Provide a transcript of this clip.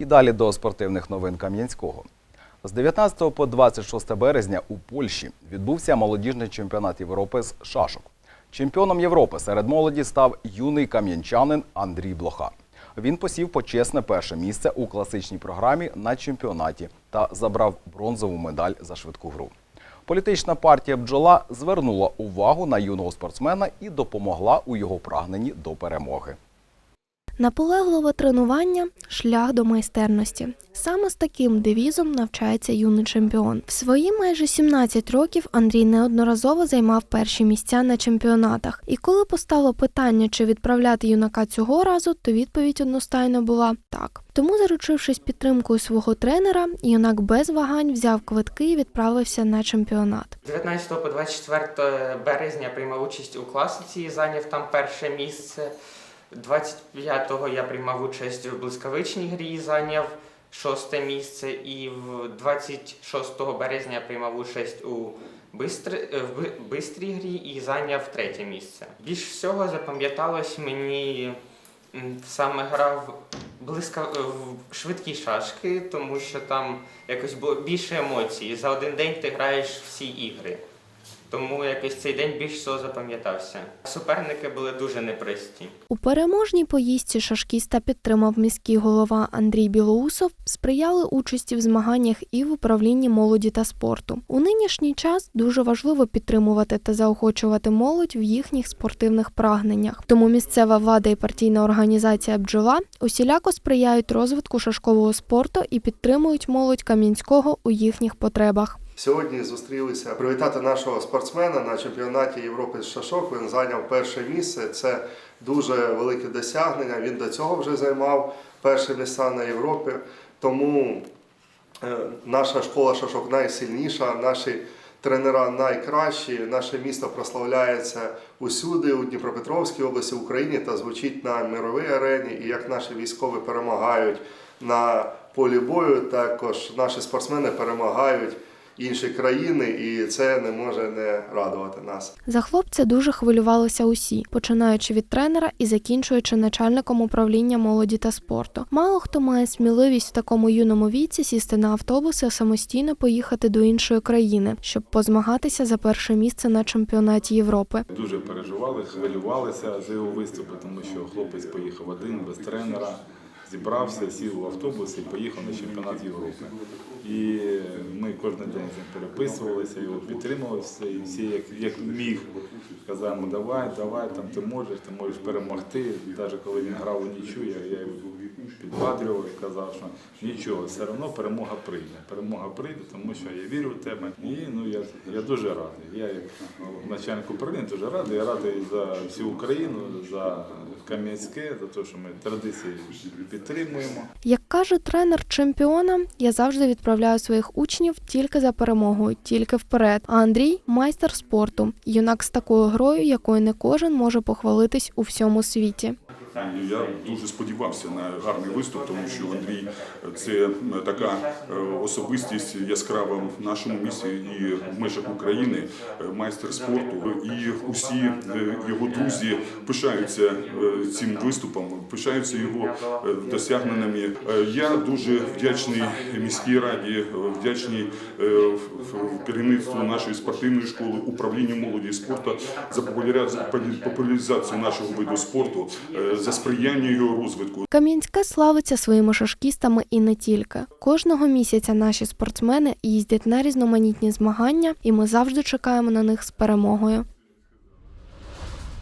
І далі до спортивних новин Кам'янського. З 19 по 26 березня у Польщі відбувся молодіжний чемпіонат Європи з шашок. Чемпіоном Європи серед молоді став юний кам'янчанин Андрій Блоха. Він посів почесне перше місце у класичній програмі на чемпіонаті та забрав бронзову медаль за швидку гру. Політична партія бджола звернула увагу на юного спортсмена і допомогла у його прагненні до перемоги. Наполегливе тренування шлях до майстерності. Саме з таким девізом навчається юний чемпіон. В свої майже 17 років Андрій неодноразово займав перші місця на чемпіонатах. І коли постало питання, чи відправляти юнака цього разу, то відповідь одностайно була так. Тому, заручившись підтримкою свого тренера, юнак без вагань взяв квитки і відправився на чемпіонат. З 19 по 24 березня приймав участь у класиці і зайняв там перше місце. 25-го я приймав участь в блискавичній грі зайняв шосте місце. І в 26 березня я приймав участь у е, бистрій грі і зайняв третє місце. Більш всього запам'яталось мені саме гра в близька в швидкі шашки, тому що там якось було більше емоцій. За один день ти граєш всі ігри. Тому якось цей день більш всього запам'ятався. Суперники були дуже непрості. У переможній поїздці шашкіста підтримав міський голова Андрій Білоусов, сприяли участі в змаганнях і в управлінні молоді та спорту. У нинішній час дуже важливо підтримувати та заохочувати молодь в їхніх спортивних прагненнях. Тому місцева влада і партійна організація бджола усіляко сприяють розвитку шашкового спорту і підтримують молодь Кам'янського у їхніх потребах. Сьогодні зустрілися привітати нашого спортсмена на чемпіонаті Європи з шашок. Він зайняв перше місце. Це дуже велике досягнення. Він до цього вже займав перше місце на Європі. Тому е, наша школа шашок найсильніша, наші тренера найкращі. Наше місто прославляється усюди, у Дніпропетровській області, Україні та звучить на мировій арені. І як наші військові перемагають на полі бою, також наші спортсмени перемагають інші країни, і це не може не радувати нас. За хлопця дуже хвилювалися усі, починаючи від тренера і закінчуючи начальником управління молоді та спорту. Мало хто має сміливість в такому юному віці сісти на автобус і самостійно поїхати до іншої країни, щоб позмагатися за перше місце на чемпіонаті Європи. Дуже переживали, хвилювалися за його виступи, тому що хлопець поїхав один без тренера, зібрався, сів в автобус і поїхав на чемпіонат Європи. І ми кожен день з ним переписувалися, його підтримували все, і всі як, як міг. Казав давай, давай, там ти можеш, ти можеш перемогти. Навіть коли він грав у нічу, я, я підбадрював і казав, що нічого, все одно перемога прийде. Перемога прийде, тому що я вірю в тебе. І ну я, я дуже радий. Я як начальник управління дуже радий. Я радий за всю Україну, за Кам'янське, за те, що ми традиції підтримуємо. Як каже тренер чемпіона, я завжди відправляю своїх учнів тільки за перемогою, тільки вперед. А Андрій майстер спорту, юнак з такою грою, якою не кожен може похвалитись у всьому світі. Я дуже сподівався на гарний виступ, тому що Андрій це така е, особистість яскрава в нашому місті і в межах України, е, майстер спорту. І усі е, його друзі пишаються е, цим виступом, пишаються його е, досягненнями. Е, Я дуже вдячний міській раді, е, вдячний е, керівництву нашої спортивної школи, управлінню молоді і спорту за популяризацію- нашого виду спорту, е, за сприяння його розвитку. Кам'янська славиться своїми шашкістами не тільки. Кожного місяця наші спортсмени їздять на різноманітні змагання, і ми завжди чекаємо на них з перемогою.